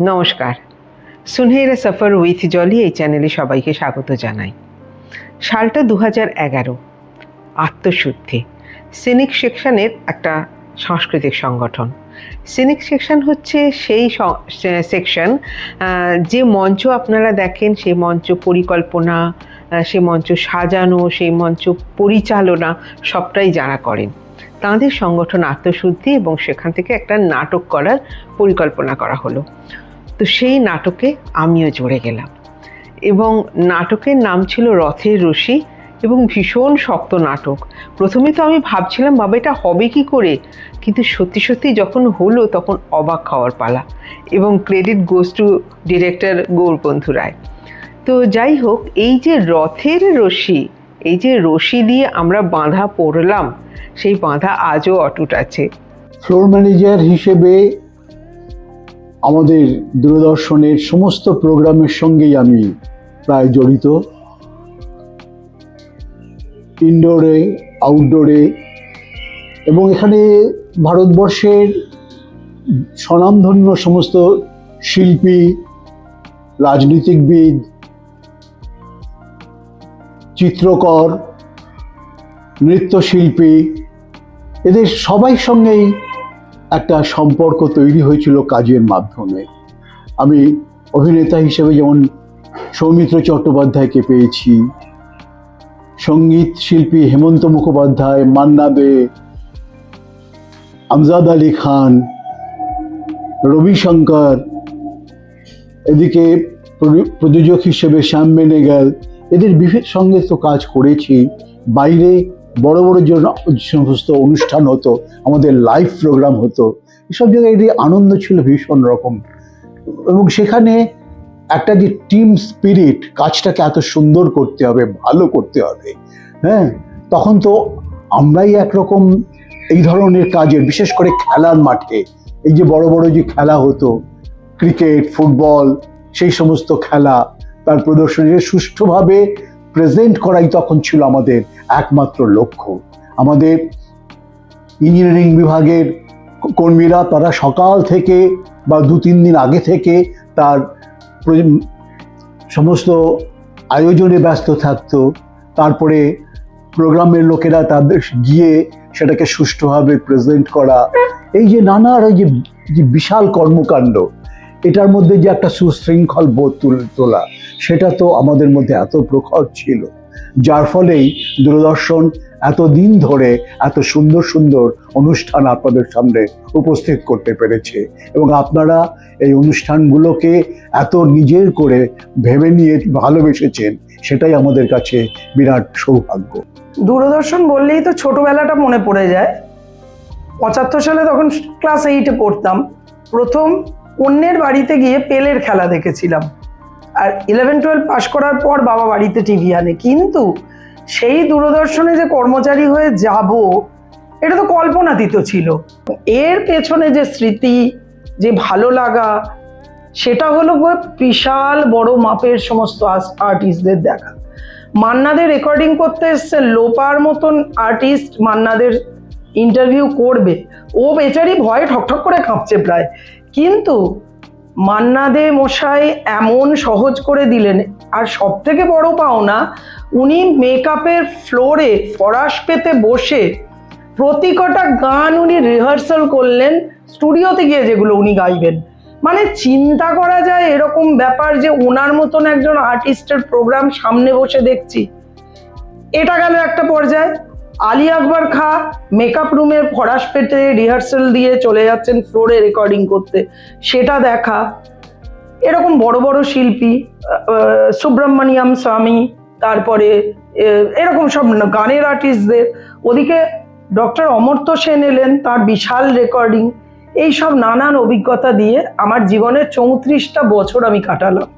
নমস্কার। সুনহেরা সফর উইথ জলি এই চ্যানেলে সবাইকে স্বাগত জানাই। সালটা দু হাজার এগারো, আত্মশুদ্ধি। সিনিক সেকশনের একটা সাংস্কৃতিক সংগঠন। সিনিক সেকশন হচ্ছে সেই সেকশন যে মঞ্চ আপনারা দেখেন, সেই মঞ্চ পরিকল্পনা সেই মঞ্চ সাজানো, সেই মঞ্চ পরিচালনা সবটাই যারা করেন, তাঁদের সংগঠন আত্মশুদ্ধি এবং সেখান থেকে একটা নাটক করার পরিকল্পনা করা হলো। তো সেই নাটকে আমিও জুড়ে গেলাম। এবং নাটকের নাম ছিল রথের রশি এবং ভীষণ শক্ত নাটক। প্রথমে তো আমি ভাবছিলাম, বাবা, এটা হবে কি করে? কিন্তু সত্যি সত্যি যখন হলো তখন অবাক খাওয়ার পালা এবং credit goes to director Gourbandhu Roy. তো যাই হোক, এই যে রথের রশি, এই যে রশি দিয়ে আমরা বাঁধা পড়লাম, সেই বাঁধা আজও অটুট আছে। ফ্লোর ম্যানেজার হিসেবে আমাদের দূরদর্শনের সমস্ত প্রোগ্রামের সঙ্গেই আমি প্রায় জড়িত। ইনডোরে আউটডোরে এবং এখানে ভারতবর্ষের স্বনামধন্য সমস্ত শিল্পী, রাজনীতিকবিদ, চিত্রকর, নৃত্যশিল্পী, এদের সবাই সঙ্গেই একটা সম্পর্ক তৈরি হয়েছিল কাজের মাধ্যমে। আমি অভিনেতা হিসেবে যেমন সৌমিত্র চট্টোপাধ্যায়কে পেয়েছি, সংগীত শিল্পী হেমন্ত মুখোপাধ্যায়, মান্না দে, আমজাদ আলী খান রবিশঙ্কর এদিকে প্রযোজক হিসেবে শ্যাম বেনেগাল এদের বিভিন্ন সঙ্গে তো কাজ করেছি। বাইরে বড় বড় যে সমস্ত অনুষ্ঠান হতো, আমাদের লাইভ প্রোগ্রাম হতো, এসব জায়গায় এদের আনন্দ ছিল ভীষণ রকম। এবং সেখানে একটা যে টিম স্পিরিট কাজটাকে এত সুন্দর করতে হবে, ভালো করতে হবে হ্যাঁ? তখন তো আমরাই একরকম এই ধরনের কাজের, বিশেষ করে খেলার মাঠে। এই যে বড় বড় যে খেলা হতো ক্রিকেট ফুটবল সেই সমস্ত খেলা, তার প্রদর্শনী, সুষ্ঠুভাবে প্রেজেন্ট করাই তখন ছিল আমাদের একমাত্র লক্ষ্য। আমাদের ইঞ্জিনিয়ারিং বিভাগের কর্মীরা তারা সকাল থেকে বা দু, তিন দিন আগে থেকে তার সমস্ত আয়োজনে ব্যস্ত থাকতো। তারপরে প্রোগ্রামের লোকেরা তাদের গিয়ে সেটাকে সুষ্ঠুভাবে প্রেজেন্ট করা। এই যে নানা আর যে বিশাল কর্মকাণ্ড, এটার মধ্যে যে একটা সুশৃঙ্খল বোধ তুলে তোলা, সেটা তো আমাদের মধ্যে এত প্রখর ছিল। যার ফলেই দূরদর্শন এত দিন ধরে এত সুন্দর সুন্দর অনুষ্ঠান আপনাদের সামনে উপস্থিত করতে পেরেছে। এবং আপনারা এই অনুষ্ঠানগুলোকে এত নিজের করে ভেবে নিয়ে ভালোবেসেছেন, সেটাই আমাদের কাছে বিরাট সৌভাগ্য। দূরদর্শন বললেই তো ছোটবেলাটা মনে পড়ে যায়। পঁচাত্তর সালে তখন ক্লাস এইটে পড়তাম। প্রথম অন্যের বাড়িতে গিয়ে পেলের খেলা দেখেছিলাম। আর ইলেভেন টুয়েলভ পাশ করার পর বাবা বাড়িতে টিভি আনে। কিন্তু সেই দূরদর্শনে যে কর্মচারী হয়ে যাব, এটা তো কল্পনাতীত ছিল। এর পেছনে যে স্মৃতি, যে ভালো লাগা, সেটা হলো বিশাল বড় মাপের সমস্ত আর্টিস্টদের দেখা। মান্নাদের রেকর্ডিং করতে এসছে লোপার মতন আর্টিস্ট মান্নাদের ইন্টারভিউ করবে। ও বেচারি ভয়ে ঠকঠক করে কাঁপছে প্রায়। কিন্তু মান্নাদে মশাই এমন সহজ করে দিলেন, আর সব থেকে বড় পাওনা, উনি মেকআপের ফ্লোরে ফরাস পেতে বসে প্রতি কটা গান উনি রিহার্সাল করলেন স্টুডিওতে গিয়ে যেগুলো উনি গাইবেন। মানে চিন্তা করা যায় এরকম ব্যাপার যে ওনার মতন একজন আর্টিস্টের প্রোগ্রাম সামনে বসে দেখছি। এটা গেল একটা পর্যায়ে। আলী আকবর খা মেকআপ রুমের ফরাস পেটে রিহার্সাল দিয়ে চলে যাচ্ছেন ফ্লোরে রেকর্ডিং করতে। সেটা দেখা। এরকম বড় বড় শিল্পী আহ, সুব্রমণিয়াম স্বামী তারপরে এরকম সব গানের আর্টিস্টদের ওদিকে ডক্টর অমর্ত্য সেন এলেন তার বিশাল রেকর্ডিং এই সব নানান অভিজ্ঞতা দিয়ে আমার জীবনের চৌত্রিশটা বছর আমি কাটালাম।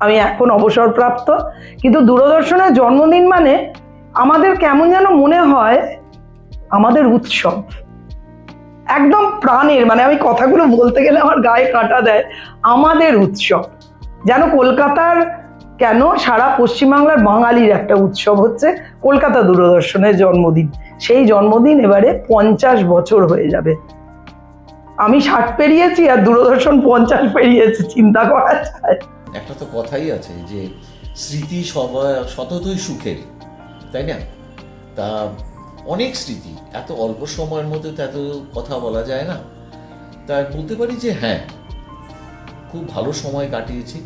আমি এখন অবসরপ্রাপ্ত। কিন্তু দূরদর্শনের জন্মদিন মানে আমাদের কেমন যেন মনে হয় আমাদের উৎসব। একদম প্রাণের মানে আমি কথাগুলো বলতে গেলে আমার গায়ে কাঁটা দেয়, আমাদের উৎসব। যেন কলকাতার কেন সারা পশ্চিমবাংলার বাঙালির একটা উৎসব হচ্ছে কলকাতা দূরদর্শনের জন্মদিন। সেই জন্মদিন এবারে পঞ্চাশ বছর হয়ে যাবে। আমি ষাট পেরিয়েছি আর দূরদর্শন পঞ্চাশ পেরিয়েছে, চিন্তা করা যায়। একটা তো কথাই আছে যে স্মৃতি সবাই সততই সুখের। তাই না? তা অনেক স্মৃতি, এত অল্প সময়ের মধ্যে তো এত কথা বলা যায় না। তা বলতে পারি যে হ্যাঁ খুব ভালো সময় কাটিয়েছি।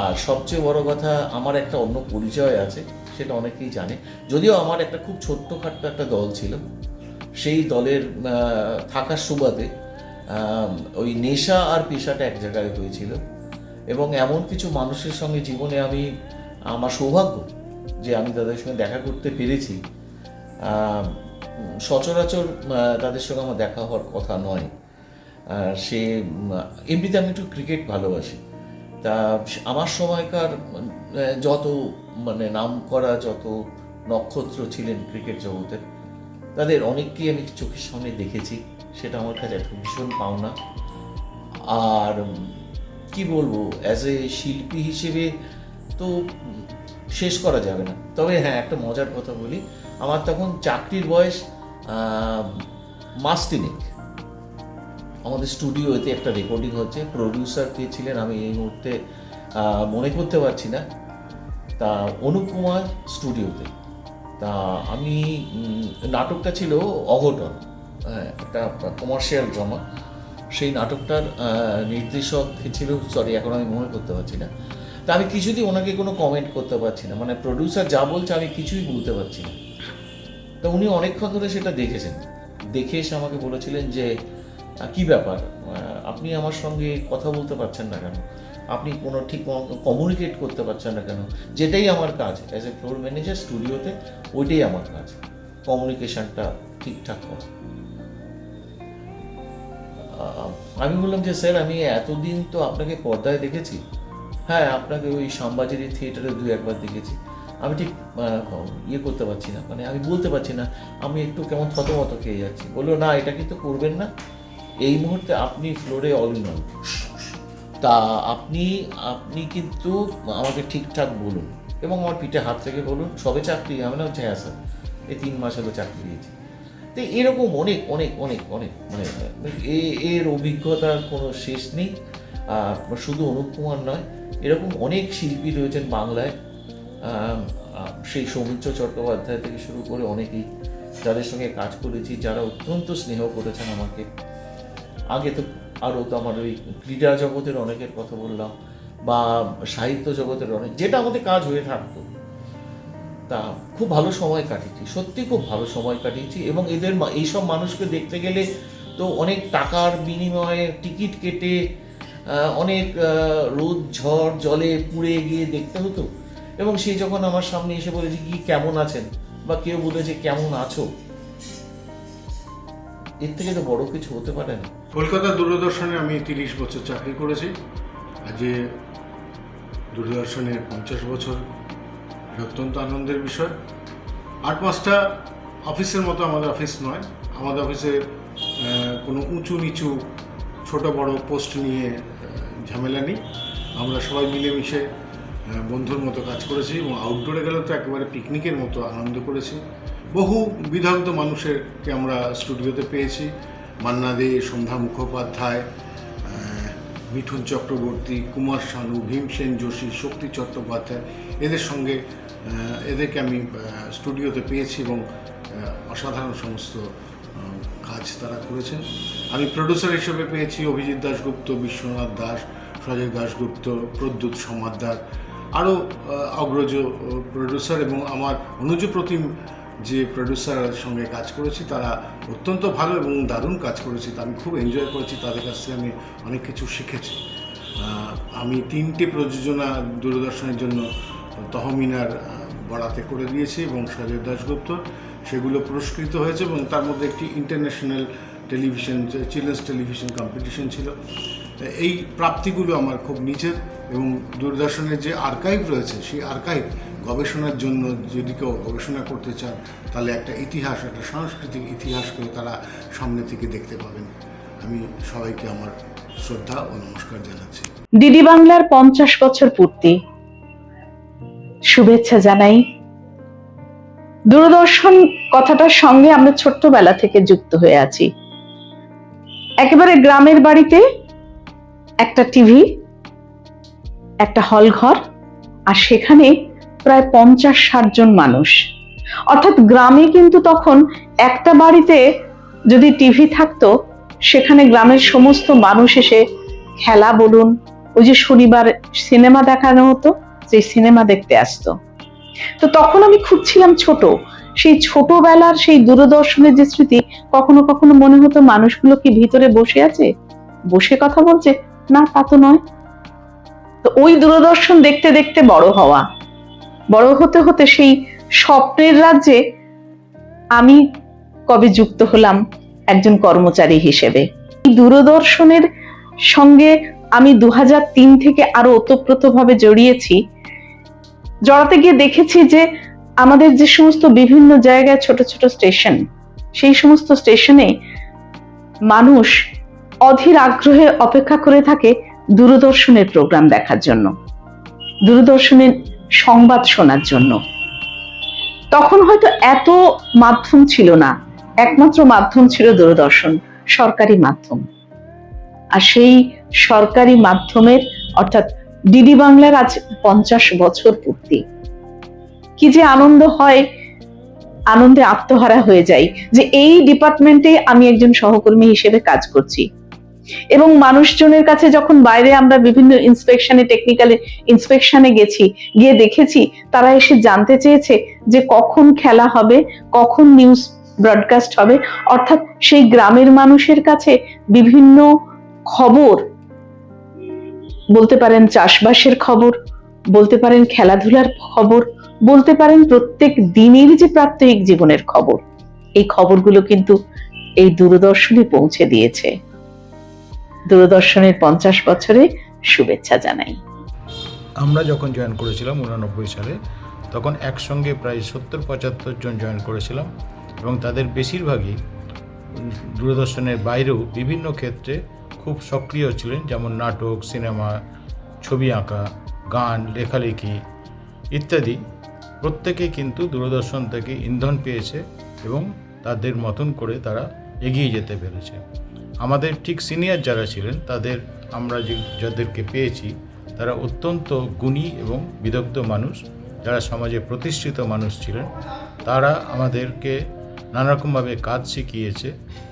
আর সবচেয়ে বড় কথা, আমার একটা অন্য পরিচয় আছে, সেটা অনেকেই জানে। যদিও আমার একটা খুব ছোট্টখাট্ট একটা দল ছিল, সেই দলের থাকার সুবাদে ওই নেশা আর পেশাটা এক জায়গায় হয়েছিল। এবং এমন কিছু মানুষের সঙ্গে জীবনে আমি, আমার সৌভাগ্য যে আমি তাদের সঙ্গে দেখা করতে পেরেছি সচরাচর তাদের সঙ্গে আমার দেখা হওয়ার কথা নয়। সে এমনিতে আমি একটু ক্রিকেট ভালোবাসি। তা আমার সময়কার যত মানে নাম করা যত নক্ষত্র ছিলেন ক্রিকেট জগতের তাদের অনেককেই আমি চোখের সামনে দেখেছি। সেটা আমার কাছে একটা ভীষণ পাওনা। আর কি বলব অ্যাজ এ শিল্পী হিসেবে তো শেষ করা যাবে না। তবে হ্যাঁ একটা মজার কথা বলি। আমার তখন চাকরির বয়স মাস তিনেক। আমাদের স্টুডিওতে একটা রেকর্ডিং হচ্ছে। প্রডিউসার কে ছিলেন আমি এই মুহূর্তে মনে করতে পারছি না। তা অনুপ কুমার স্টুডিওতে তা। আমি নাটকটা ছিল অঘটন। হ্যাঁ, একটা কমার্শিয়াল ড্রামা সেই নাটকটার নির্দেশক ছিল সরি এখন আমি মনে করতে পারছি না। তা আমি কিছুতেই ওনাকে কোনো কমেন্ট করতে পারছি না। মানে প্রডিউসার যা বলছে আমি কিছুই বলতে পারছি না। তা উনি অনেকক্ষণ ধরে সেটা দেখেছেন। দেখে এসে আমাকে বলেছিলেন যে কি ব্যাপার? আপনি আমার সঙ্গে কথা বলতে পারছেন না কেন? আপনি কোনো ঠিক কমিউনিকেট করতে পারছেন না কেন? যেটাই আমার কাজ অ্যাজ এ ফ্লোর ম্যানেজার স্টুডিওতে ওইটাই আমার কাজ। কমিউনিকেশনটা ঠিকঠাক করা। আমি বললাম যে, স্যার, আমি এতদিন তো আপনাকে পর্দায় দেখেছি। হ্যাঁ আপনাকে ওই শ্যামবাজারি থিয়েটারে দু একবার দেখেছি। আমি ঠিক ইয়ে করতে পারছি না মানে আমি বলতে পারছি না, আমি একটু কেমন থতমত খেয়ে যাচ্ছি। বলল, না, এটা কিন্তু করবেন না। এই মুহূর্তে আপনি ফ্লোরে অল অল তা আপনি আপনি কিন্তু আমাকে ঠিকঠাক বলুন এবং আমার পিঠে হাত থেকে বলুন, সবে চাকরি, আমি না হচ্ছে হ্যাঁ স্যার। এই তিন মাস হলো চাকরি দিয়েছি। তো এরকম অনেক অনেক অনেক অনেক মানে এর অভিজ্ঞতার কোনো শেষ নেই। শুধু অনুপ কুমার নয়, এরকম অনেক শিল্পী রয়েছেন বাংলায়। সেই সৌমিত্র চট্টোপাধ্যায় থেকে শুরু করে অনেকেই যাদের সঙ্গে কাজ করেছি, যারা অত্যন্ত স্নেহ করেছেন আমাকে। আগে তো আরও তো আমার ওই ক্রীড়া জগতের অনেকের কথা বললাম, বা সাহিত্য জগতের অনেক, যেটা আমাদের কাজ হয়ে থাকতো। তা খুব ভালো সময় কাটিয়েছি, সত্যি খুব ভালো সময় কাটিয়েছি এবং এদের এইসব মানুষকে দেখতে গেলে তো অনেক টাকার বিনিময়ে টিকিট কেটে অনেক রোদ, ঝড়, জলে পুড়ে গিয়ে দেখতে হতো। এবং সে যখন আমার সামনে এসে বলেছে কি কেমন আছেন? বা কেউ বলেছে কেমন আছো? এর থেকে তো বড় কিছু হতে পারে না। কলকাতা দূরদর্শনে আমি তিরিশ বছর চাকরি করেছি। আজকে দূরদর্শনের পঞ্চাশ বছর। অত্যন্ত আনন্দের বিষয়। আট পাঁচটা অফিসের মতো আমাদের অফিস নয়। আমাদের অফিসে কোনো উঁচু নিচু ছোট বড় পোস্ট নিয়ে ঝামেলা নেই। আমরা সবাই মিলেমিশে বন্ধুর মতো কাজ করেছি এবং আউটডোরে গেলে তো একেবারে পিকনিকের মতো আনন্দ করেছি। বহু বিধান্ত মানুষেরকে আমরা স্টুডিওতে পেয়েছি। মান্না দে সন্ধ্যা মুখোপাধ্যায় মিঠুন চক্রবর্তী, কুমার শানু, ভীমসেন যোশী, শক্তি চট্টোপাধ্যায়। এদের সঙ্গে এদেরকে আমি স্টুডিওতে পেয়েছি এবং অসাধারণ সমস্ত কাজ তারা করেছেন। আমি প্রডিউসার হিসেবে পেয়েছি অভিজিৎ দাশগুপ্ত, বিশ্বনাথ দাস সজয় দাশগুপ্ত, প্রদ্যুৎ সমাদ্দার, আরও অগ্রজ প্রডিউসার এবং আমার অনুজ প্রতিম যে প্রডিউসারের সঙ্গে কাজ করেছি, তারা অত্যন্ত ভালো এবং দারুণ কাজ করেছি। আমি খুব এনজয় করেছি, তাদের কাছ থেকে আমি অনেক কিছু শিখেছি। আমি তিনটে প্রযোজনা দূরদর্শনের জন্য তহমিনার বরাতে করে দিয়েছি এবং সজয় দাশগুপ্ত। সেগুলো পুরস্কৃত হয়েছে এবং তার মধ্যে একটি international television children's television competition ছিল। এই প্রাপ্তিগুলো আমার খুব নিচের এবং দূরদর্শনের যে আর্কাইভ রয়েছে, সেই আর্কাইভ গবেষণার জন্য যদি কেউ গবেষণা করতে চান, তাহলে একটা ইতিহাস, একটা সাংস্কৃতিক ইতিহাসকে তারা সামনে থেকে দেখতে পাবেন। আমি সবাইকে আমার শ্রদ্ধা ও নমস্কার জানাচ্ছি। দিদি বাংলার পঞ্চাশ বছর পূর্তি। শুভেচ্ছা জানাই। দূরদর্শন কথাটার সঙ্গে আমরা ছোট্টবেলা থেকে যুক্ত হয়ে আছি। একেবারে গ্রামের বাড়িতে একটা টিভি, একটা হল ঘর, আর সেখানে প্রায় পঞ্চাশ ষাট জন মানুষ। অর্থাৎ গ্রামে কিন্তু তখন একটা বাড়িতে যদি টিভি থাকতো, সেখানে গ্রামের সমস্ত মানুষ এসে খেলা বলুন, ওই যে শনিবার সিনেমা দেখানো হতো সেই সিনেমা দেখতে আসতো। তো তখন আমি খুঁজছিলাম ছোট। সেই ছোটবেলার সেই দূরদর্শনের যে স্মৃতি, কখনো কখনো মনে হতো মানুষগুলো কি ভিতরে বসে আছে? বসে কথা বলছে, না, তা তো নয়। তো ওই দূরদর্শন দেখতে দেখতে বড় হওয়া। বড় হতে হতে সেই স্বপ্নের রাজ্যে আমি কবে যুক্ত হলাম একজন কর্মচারী হিসেবে। দূরদর্শনের সঙ্গে আমি দু থেকে আরও ওতপ্রোতভাবে জড়িয়েছি। জড়াতে গিয়ে দেখেছি যে আমাদের যে সমস্ত বিভিন্ন জায়গায় ছোট ছোট স্টেশন, সেই সমস্ত স্টেশনে মানুষ অধীর আগ্রহে অপেক্ষা করে থাকে দূরদর্শনের প্রোগ্রাম দেখার জন্য, দূরদর্শনের সংবাদ শোনার জন্য। তখন হয়তো এত মাধ্যম ছিল না, একমাত্র মাধ্যম ছিল দূরদর্শন, সরকারি মাধ্যম। আর সেই সরকারি মাধ্যমের, অর্থাৎ ডিডি বাংলার আজ পঞ্চাশ বছর পূর্তি। কি যে আনন্দ হয়, আনন্দে আত্মহারা হয়ে যাই যে এই ডিপার্টমেন্টে আমি একজন সহকর্মী হিসেবে কাজ করছি। এবং মানুষজনের কাছে যখন বাইরে আমরা বিভিন্ন ইন্সপেকশনে টেকনিক্যাল ইন্সপেকশনে গেছি, গিয়ে দেখেছি, তারা এসে জানতে চেয়েছে যে কখন খেলা হবে, কখন নিউজ ব্রডকাস্ট হবে। অর্থাৎ সেই গ্রামের মানুষের কাছে বিভিন্ন খবর বলতে পারেন চাষবাসের খবর, বলতে পারেন খেলাধুলার খবর, বলতে পারেন প্রত্যেক দিনের যে প্রাত্যহিক জীবনের খবর, এই খবরগুলো কিন্তু এই দূরদর্শনে পৌঁছে দিয়েছে। দূরদর্শনের পঞ্চাশ বছরে শুভেচ্ছা জানাই। আমরা যখন জয়েন করেছিলাম উনানব্বই সালে, তখন একসঙ্গে প্রায় সত্তর পঁচাত্তর জন জয়েন করেছিলাম এবং তাদের বেশিরভাগই দূরদর্শনের বাইরেও বিভিন্ন ক্ষেত্রে খুব সক্রিয় ছিলেন, যেমন নাটক, সিনেমা, ছবি আঁকা, গান, লেখালেখি ইত্যাদি। প্রত্যেকে কিন্তু দূরদর্শন থেকে ইন্ধন পেয়েছে এবং তাদের মতন করে তারা এগিয়ে যেতে পেরেছে। আমাদের ঠিক সিনিয়র যারা ছিলেন, তাদের আমরা যে, যাদেরকে পেয়েছি, তারা অত্যন্ত গুণী এবং বিদগ্ধ মানুষ। যারা সমাজে প্রতিষ্ঠিত মানুষ ছিলেন, তারা আমাদেরকে নানারকমভাবে কাজ শিখিয়েছে,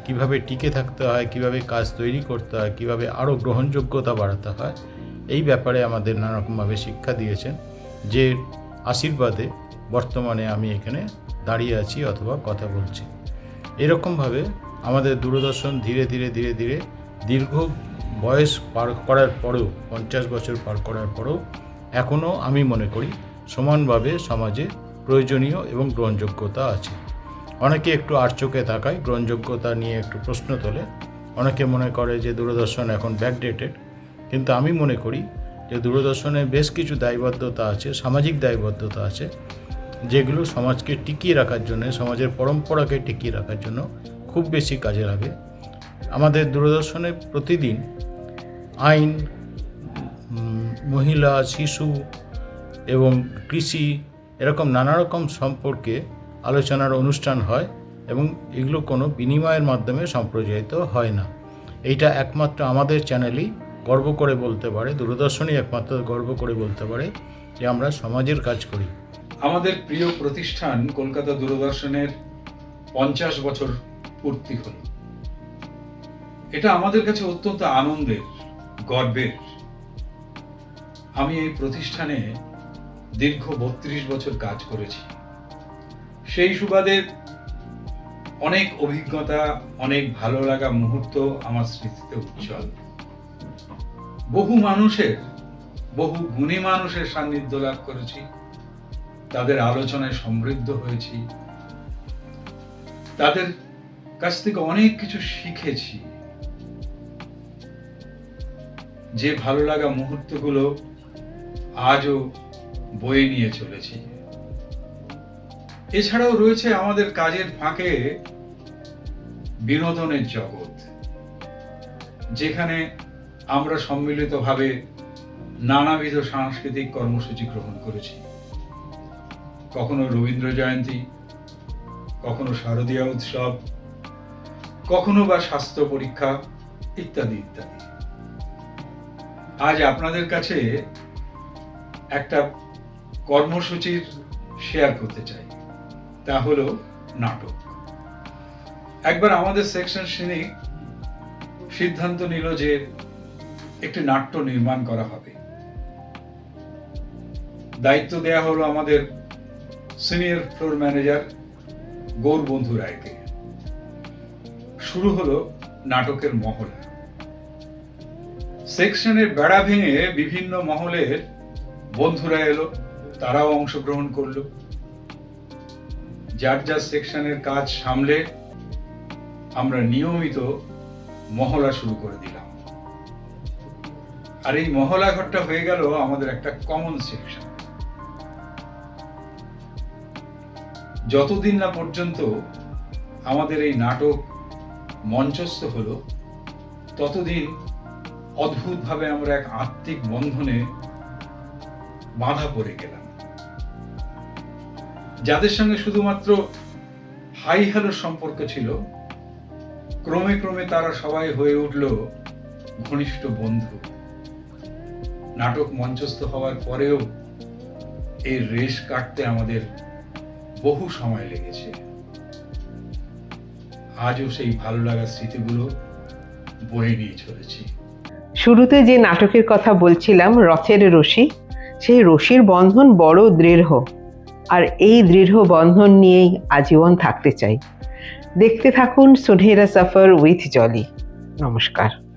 কীভাবে টিকে থাকতে হয়, কীভাবে কাজ তৈরি করতে হয়, কীভাবে আরও গ্রহণযোগ্যতা বাড়াতে হয়, এই ব্যাপারে আমাদের নানারকমভাবে শিক্ষা দিয়েছেন, যে আশীর্বাদে বর্তমানে আমি এখানে দাঁড়িয়ে আছি অথবা কথা বলছি। এরকমভাবে আমাদের দূরদর্শন ধীরে ধীরে ধীরে ধীরে দীর্ঘ বয়স পার করার পরেও, পঞ্চাশ বছর পার করার পরেও, এখনও আমি মনে করি সমানভাবে সমাজে প্রয়োজনীয় এবং গ্রহণযোগ্যতা আছে। অনেকে একটু আর চোখে তাকায়, গ্রহণযোগ্যতা নিয়ে একটু প্রশ্ন তোলে। অনেকে মনে করে যে দূরদর্শন এখন ব্যাকডেটেড কিন্তু আমি মনে করি যে দূরদর্শনে বেশ কিছু দায়বদ্ধতা আছে, সামাজিক দায়বদ্ধতা আছে, যেগুলো সমাজকে টিকিয়ে রাখার জন্য, সমাজের পরম্পরাকে টিকিয়ে রাখার জন্য খুব বেশি কাজে লাগে। আমাদের দূরদর্শনে প্রতিদিন আইন মহিলা, শিশু এবং কৃষি এরকম নানা রকম সম্পর্কে আলোচনার অনুষ্ঠান হয় এবং এগুলো কোনো বিনিময়ের মাধ্যমে সম্প্রচারিত হয় না। এইটা একমাত্র আমাদের চ্যানেলই গর্ব করে বলতে পারে, দূরদর্শনই একমাত্র গর্ব করে বলতে পারে যে আমরা সমাজের কাজ করি। আমাদের প্রিয় প্রতিষ্ঠান কলকাতা দূরদর্শনের পঞ্চাশ বছর পূর্তি হল। এটা আমাদের কাছে অত্যন্ত আনন্দের, গর্বের। আমি এই প্রতিষ্ঠানে দীর্ঘ বত্রিশ বছর কাজ করেছি। সেই সুবাদে অনেক অভিজ্ঞতা, অনেক ভালো লাগা মুহূর্ত আমার স্মৃতিতে উজ্জ্বল। বহু মানুষের, বহু গুণী মানুষের সান্নিধ্য লাভ করেছি। তাদের আলোচনায় সমৃদ্ধ হয়েছি। তাদের কাছ থেকে অনেক কিছু শিখেছি। যে ভালো লাগা মুহূর্তগুলো আজও বয়ে নিয়ে চলেছি। এছাড়াও রয়েছে আমাদের কাজের ফাঁকে বিনোদনের জগৎ, যেখানে আমরা সম্মিলিতভাবে নানাবিধ সাংস্কৃতিক কর্মসূচি গ্রহণ করেছি। কখনো রবীন্দ্র জয়ন্তী, কখনো শারদীয় উৎসব, কখনো বা স্বাস্থ্য পরীক্ষা ইত্যাদি ইত্যাদি। আজ আপনাদের কাছে একটা কর্মসূচির শেয়ার করতে চাই। তা হলো নাটক। একবার আমাদের সেকশন সিনিক সিদ্ধান্ত নিল যে একটি নাট্য নির্মাণ করা হবে। দায়িত্ব দেয়া হলো আমাদের সিনিয়র ফ্লোর ম্যানেজার গৌর বন্ধু রায়কে। শুরু হলো নাটকের মহড়া সেকশনের বেড়া ভেঙে বিভিন্ন মহলের বন্ধুরা এলো, তারাও অংশগ্রহণ করল। যার যার সেকশনের কাজ সামলে আমরা নিয়মিত মহলা শুরু করে দিলাম। আর এই মহলা ঘরটা হয়ে গেল আমাদের একটা কমন সেকশন যতদিন না পর্যন্ত আমাদের এই নাটক মঞ্চস্থ হলো, ততদিন অদ্ভুতভাবে আমরা এক আত্মিক বন্ধনে বাধা পড়ে গেলাম। যাদের সঙ্গে শুধুমাত্র হাই হ্যালো সম্পর্ক ছিল, ক্রমে ক্রমে তারা সবাই হয়ে উঠল ঘনিষ্ঠ বন্ধু। নাটক মঞ্চস্থ হওয়ার পরেও এর রেশ কাটতে আমাদের বহু সময় লেগেছে। আজও সেই ভালো লাগার স্মৃতিগুলো বয়ে নিয়ে চলেছি। শুরুতে যে নাটকের কথা বলছিলাম, রথের রশি, সেই রশির বন্ধন বড় দৃঢ়। আর এই দৃঢ় বন্ধন নিয়েই আজীবন থাকতে চাই। দেখতে থাকুন সুনহেরা সফর উইথ জলি। নমস্কার।